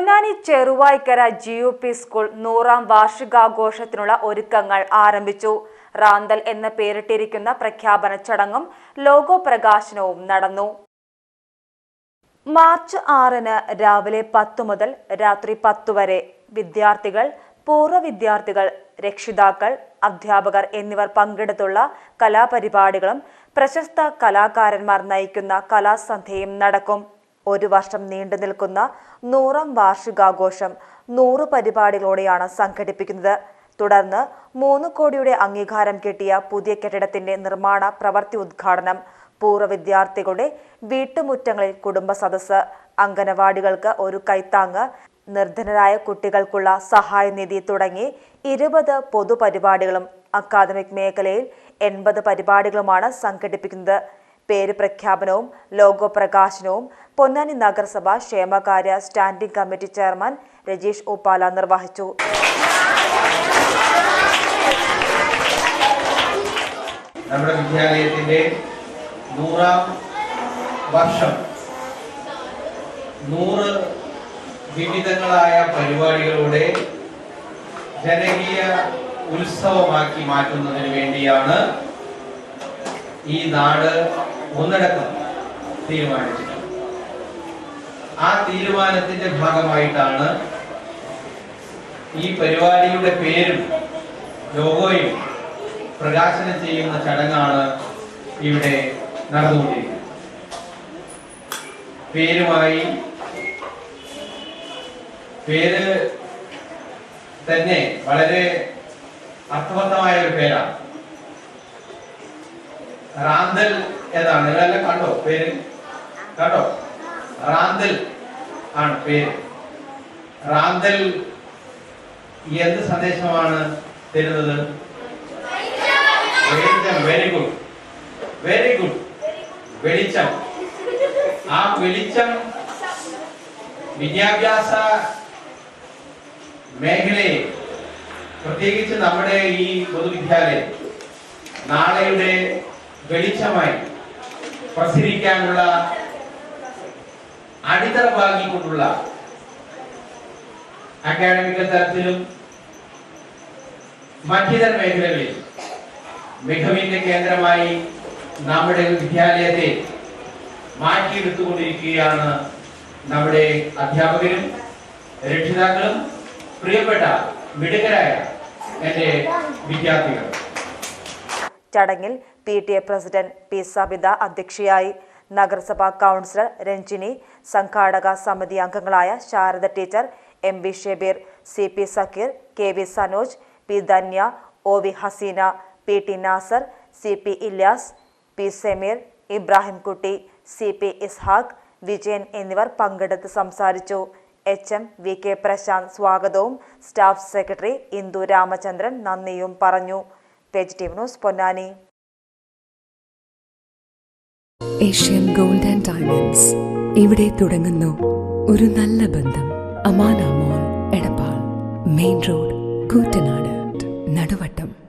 Ponnani Cheruvaikkara G U P school നൂറാം വാർഷികാഘോഷത്തിനുള്ള ഒരുക്കങ്ങൾ ആരംഭിച്ചു. റാന്തൽ എന്ന പേരിട്ടിരിക്കുന്ന പ്രഖ്യാപന ചടങ്ങും ലോഗോ പ്രകാശനവും നടന്നു. മാർച്ച് ആറിന് രാവിലെ പത്ത് മുതൽ രാത്രി പത്ത് വരെ വിദ്യാർത്ഥികൾ പൂർവ വിദ്യാർത്ഥികൾ രക്ഷിതാക്കൾ അധ്യാപകർ എന്നിവർ പങ്കെടുത്തുള്ള കലാപരിപാടികളും പ്രശസ്ത കലാകാരന്മാർ നയിക്കുന്ന കലാസന്ധ്യയും നടക്കും. ഒരു വർഷം നീണ്ടു നിൽക്കുന്ന നൂറാം വാർഷികാഘോഷം നൂറ് പരിപാടികളോടെയാണ് സംഘടിപ്പിക്കുന്നത്. തുടർന്ന് മൂന്ന് കോടിയുടെ അംഗീകാരം കിട്ടിയ പുതിയ കെട്ടിടത്തിന്റെ നിർമ്മാണ പ്രവൃത്തി ഉദ്ഘാടനം പൂർവ വിദ്യാർത്ഥികളുടെ വീട്ടുമുറ്റങ്ങളിൽ കുടുംബ സദസ്സ് അംഗനവാടികൾക്ക് ഒരു കൈത്താങ്ങ് നിർധനരായ കുട്ടികൾക്കുള്ള സഹായനിധി തുടങ്ങി ഇരുപത് പൊതുപരിപാടികളും അക്കാദമിക് മേഖലയിൽ എൺപത് പരിപാടികളുമാണ് സംഘടിപ്പിക്കുന്നത്. പേര് പ്രഖ്യാപനവും ലോഗോ പ്രകാശനവും പൊന്നാനി നഗരസഭ ക്ഷേമകാര്യ standing committee chairman Rajeesh Uppala നിർവഹിച്ചു. നമ്മുടെ വിദ്യാലയത്തിന്റെ നൂറാം വർഷം നൂറ് വിവിധങ്ങളായ പരിപാടികളുടെ ജനകീയ ഉത്സവമാക്കി മാറ്റുന്നതിന് വേണ്ടിയാണ് ഈ നാട് ഒന്നടക്കം തീരുമാനിച്ചിട്ടുണ്ട് ആ തീരുമാനത്തിന്റെ ഭാഗമായിട്ടാണ് ഈ പരിപാടിയുടെ പേരും ലോഗോയും പ്രകാശനം ചെയ്യുന്ന ചടങ്ങാണ് ഇവിടെ നടന്നുകൊണ്ടിരിക്കുന്നത്. പേരുമായി പേര് തന്നെ വളരെ അർത്ഥവത്തമായ ഒരു പേരാണ്. റാന്തൽ ഏതാണ്? നിങ്ങളെല്ലാം കണ്ടോ? പേര്? കണ്ടോ? റാന്തൽ ആണ് പേര്. റാന്തൽ എന്ത് സന്ദേശമാണ് തരുന്നത്? വെളിച്ചം. വെരി ഗുഡ് വെരി ഗുഡ് വെളിച്ചം. ആ വെളിച്ചം വിദ്യാഭ്യാസ മേഖലയെ പ്രത്യേകിച്ച് നമ്മുടെ ഈ പൊതുവിദ്യാലയം നാളെയുടെ വെളിച്ചമായി പ്രസരിക്കാനുള്ള അടിത്തറ വാങ്ങിക്കൊണ്ടുള്ള അക്കാഡമിക്കൽ തലത്തിലും മറ്റിതര മേഖലകളിൽ മികവിന്റെ കേന്ദ്രമായി നമ്മുടെ വിദ്യാലയത്തെ മാറ്റിയെടുത്തുകൊണ്ടിരിക്കുകയാണ് നമ്മുടെ അധ്യാപകരും രക്ഷിതാക്കളും പ്രിയപ്പെട്ട മിടുക്കരായ എന്റെ വിദ്യാർത്ഥികൾ. ചടങ്ങിൽ P T A president P Sabitha അധ്യക്ഷയായി. നഗരസഭാ കൗൺസിലർ രഞ്ജിനി സംഘാടക സമിതി അംഗങ്ങളായ Sharada teacher M V Shebeer C P Sakkeer K V Sanoj P Dhanya O V Haseena P T Nasar C P Ilyas P Semeer Ibrahimkutty C P Ishaq Vijayan എന്നിവർ പങ്കെടുത്ത് സംസാരിച്ചു. H M V K Prashanth സ്വാഗതവും staff secretary Indu Ramachandran നന്ദിയും പറഞ്ഞു. വെജിറ്റീവ് news Ponnani. Asian Gold and Diamonds. ഇവിടെ തുടങ്ങുന്നു ഒരു നല്ല ബന്ധം. Amana Edappal. Main road Koottanad. Naduvattom.